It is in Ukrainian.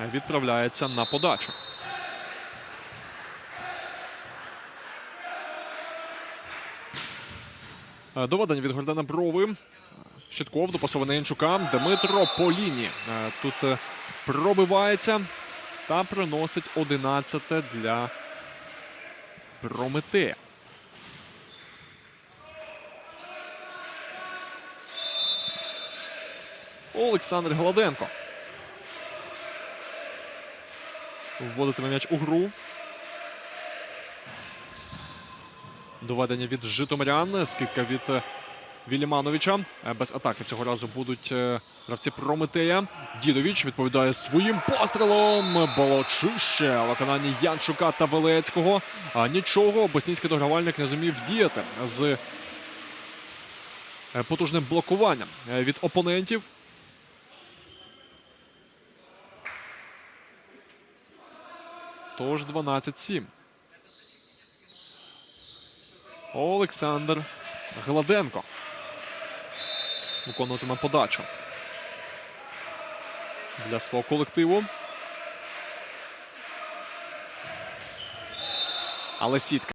відправляється на подачу. Е, Доведення від Гордана Брови. Щитков допасований Янчука. Дмитро Поліні. Е, Тут е, пробивається та приносить 11 для Прометея. Олександр Гладенко. Вводитиме м'яч у гру. Доведення від Житомирян. Скидка від е, Вілімановича. Е, Без атаки цього разу будуть е, гравці Прометея. Дідович відповідає своїм пострілом. Болочище. Виконання Янчука та Велецького. Нічого боснійський догравальник не зумів діяти з потужним блокуванням від опонентів. Тож 12-7. Олександр Гладенко. Виконуватиме подачу для свого колективу. Але сітка.